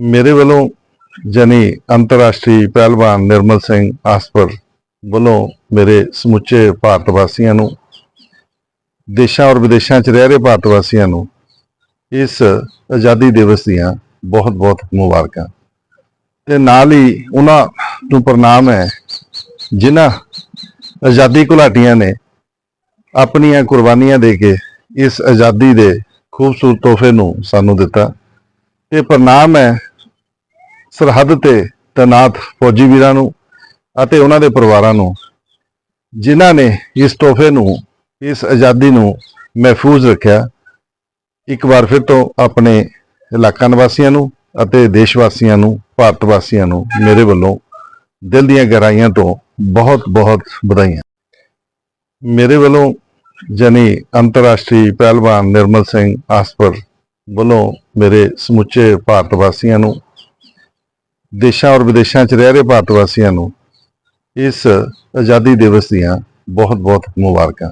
ਮੇਰੇ ਵੱਲੋਂ ਜਨੀ ਅੰਤਰਰਾਸ਼ਟਰੀ ਪਹਿਲਵਾਨ ਨਿਰਮਲ ਸਿੰਘ ਆਸਪਰ ਵੱਲੋਂ ਮੇਰੇ ਸਮੁੱਚੇ ਭਾਰਤ ਵਾਸੀਆਂ ਨੂੰ, ਦੇਸ਼ਾਂ ਔਰ ਵਿਦੇਸ਼ਾਂ 'ਚ ਰਹਿ ਰਹੇ ਭਾਰਤ ਵਾਸੀਆਂ ਨੂੰ ਇਸ ਆਜ਼ਾਦੀ ਦਿਵਸ ਦੀਆਂ ਬਹੁਤ-ਬਹੁਤ ਮੁਬਾਰਕਾਂ। ਤੇ ਨਾਲ ਹੀ ਉਹਨਾਂ ਨੂੰ ਪ੍ਰਣਾਮ ਹੈ, ਜਿਨ੍ਹਾਂ ਆਜ਼ਾਦੀ ਘੁਲਾਟੀਆਂ ਨੇ ਆਪਣੀਆਂ ਕੁਰਬਾਨੀਆਂ ਦੇ ਕੇ ਇਸ ਆਜ਼ਾਦੀ ਦੇ ਖੂਬਸੂਰਤ ਤੋਹਫੇ ਨੂੰ ਸਾਨੂੰ ਦਿੱਤਾ। ਤੇ ਪ੍ਰਣਾਮ ਹੈ ਸਰਹੱਦ ਤੇ ਤੈਨਾਤ ਫੌਜੀ ਵੀਰਾਂ ਨੂੰ ਅਤੇ ਉਹਨਾਂ ਦੇ ਪਰਿਵਾਰਾਂ ਨੂੰ, ਜਿਨ੍ਹਾਂ ਨੇ ਇਸ ਤੋਹਫੇ ਨੂੰ, ਇਸ ਆਜ਼ਾਦੀ ਨੂੰ ਮਹਿਫੂਜ਼ ਰੱਖਿਆ, ਇੱਕ ਵਾਰ ਫਿਰ ਤੋਂ ਆਪਣੇ ਇਲਾਕਾ ਨਿਵਾਸੀਆਂ ਨੂੰ ਅਤੇ ਦੇਸ਼ ਵਾਸੀਆਂ ਨੂੰ, ਭਾਰਤ ਵਾਸੀਆਂ ਨੂੰ ਮੇਰੇ ਵੱਲੋਂ ਦਿਲ ਦੀਆਂ ਗਹਿਰਾਈਆਂ ਤੋਂ ਬਹੁਤ ਬਹੁਤ ਵਧਾਈਆਂ। ਮੇਰੇ ਵੱਲੋਂ ਜਨੀ ਅੰਤਰਰਾਸ਼ਟਰੀ ਪਹਿਲਵਾਨ ਨਿਰਮਲ ਸਿੰਘ ਆਸਪਰ ਵੱਲੋਂ ਮੇਰੇ ਸਮੁੱਚੇ ਭਾਰਤ ਵਾਸੀਆਂ ਨੂੰ ਦੇਸ਼ਾਂ ਔਰ ਵਿਦੇਸ਼ਾਂ 'ਚ ਰਹਿ ਰਹੇ ਭਾਰਤ ਵਾਸੀਆਂ ਨੂੰ ਇਸ ਆਜ਼ਾਦੀ ਦਿਵਸ ਦੀਆਂ ਬਹੁਤ-ਬਹੁਤ ਮੁਬਾਰਕਾਂ।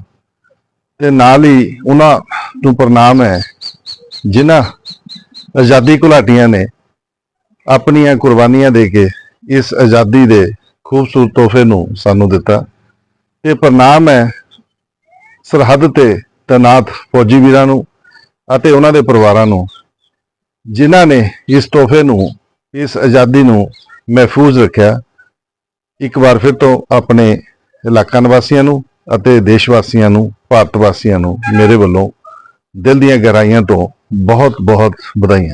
ਤੇ ਨਾਲ ਹੀ ਉਹਨਾਂ ਨੂੰ ਪ੍ਰਣਾਮ ਹੈ, ਜਿਨ੍ਹਾਂ ਆਜ਼ਾਦੀ ਘੁਲਾਟੀਆਂ ਨੇ ਆਪਣੀਆਂ ਕੁਰਬਾਨੀਆਂ ਦੇ ਕੇ ਇਸ ਆਜ਼ਾਦੀ ਦੇ ਖੂਬਸੂਰਤ ਤੋਹਫੇ ਨੂੰ ਸਾਨੂੰ ਦਿੱਤਾ। ਇਹ ਪ੍ਰਣਾਮ ਹੈ ਸਰਹੱਦ ਤੇ ਤੈਨਾਤ ਫੌਜੀ ਵੀਰਾਂ ਨੂੰ ਅਤੇ ਉਹਨਾਂ ਦੇ ਪਰਿਵਾਰਾਂ ਨੂੰ, ਜਿਨ੍ਹਾਂ ਨੇ ਇਸ ਤੋਹਫੇ ਨੂੰ ਇਸ ਆਜ਼ਾਦੀ ਨੂੰ ਮਹਿਫੂਜ਼ ਰੱਖਿਆ, ਇੱਕ ਵਾਰ ਫਿਰ ਤੋਂ ਆਪਣੇ ਇਲਾਕਾ ਨਿਵਾਸੀਆਂ ਨੂੰ ਅਤੇ ਦੇਸ਼ ਵਾਸੀਆਂ ਨੂੰ, ਭਾਰਤ ਵਾਸੀਆਂ ਨੂੰ ਮੇਰੇ ਵੱਲੋਂ ਦਿਲ ਦੀਆਂ ਗਹਿਰਾਈਆਂ ਤੋਂ ਬਹੁਤ ਬਹੁਤ ਵਧਾਈਆਂ।